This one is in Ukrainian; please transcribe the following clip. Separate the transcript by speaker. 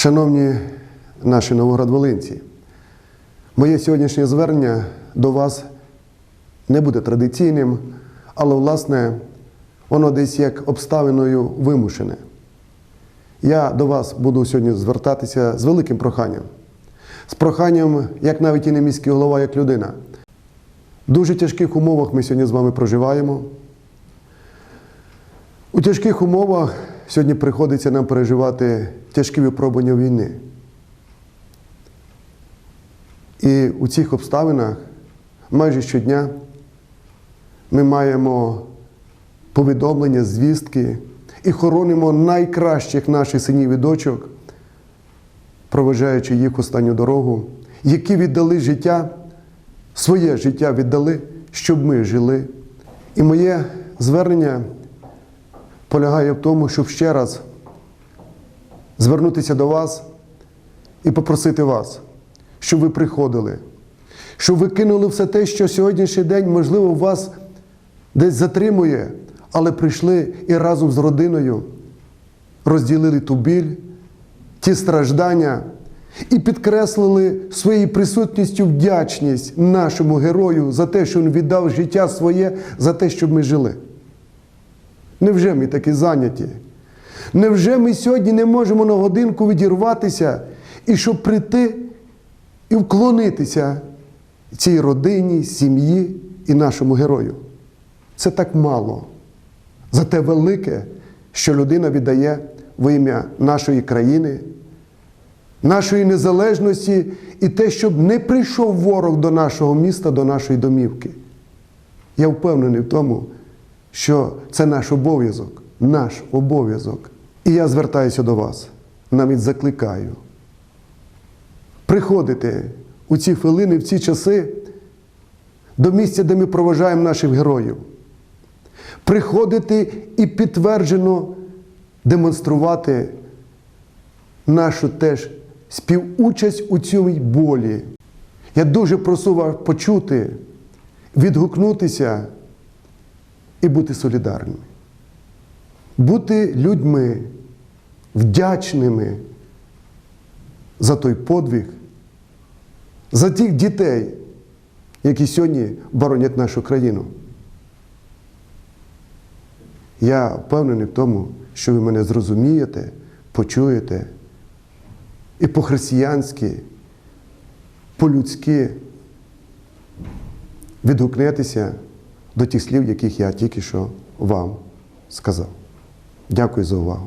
Speaker 1: Шановні наші новоград-волинці, моє сьогоднішнє звернення до вас не буде традиційним, але, власне, воно десь як обставиною вимушене. Я до вас буду сьогодні звертатися з великим проханням. З проханням, як навіть і не міський голова, як людина. В дуже тяжких умовах ми сьогодні з вами проживаємо. У тяжких умовах сьогодні приходиться нам переживати тяжкі випробування війни. І у цих обставинах майже щодня ми маємо повідомлення, звістки і хоронимо найкращих наших синів і дочок, проведжаючи їх останню дорогу, які віддали життя, своє життя віддали, щоб ми жили. І моє звернення полягає в тому, щоб ще раз звернутися до вас і попросити вас, щоб ви приходили, щоб ви кинули все те, що сьогоднішній день, можливо, вас десь затримує, але прийшли і разом з родиною розділили ту біль, ті страждання і підкреслили своєю присутністю вдячність нашому герою за те, що він віддав життя своє, за те, щоб ми жили. Невже ми такі зайняті? Невже ми сьогодні не можемо на годинку відірватися і щоб прийти і вклонитися цій родині, сім'ї і нашому герою? Це так мало. За те велике, що людина віддає в ім'я нашої країни, нашої незалежності і те, щоб не прийшов ворог до нашого міста, до нашої домівки. Я впевнений в тому, що це наш обов'язок, наш обов'язок. І я звертаюся до вас, навіть закликаю. Приходите у ці хвилини, в ці часи до місця, де ми проважаємо наших героїв. Приходити і підтверджено демонструвати нашу теж співучасть у цій болі. Я дуже прошу вас почути, відгукнутися і бути солідарними, бути людьми, вдячними за той подвиг, за тих дітей, які сьогодні боронять нашу країну. Я впевнений в тому, що ви мене зрозумієте, почуєте і по-християнськи, по-людськи відгукнетеся до тих слів, яких я тільки що вам сказав. Дякую за увагу.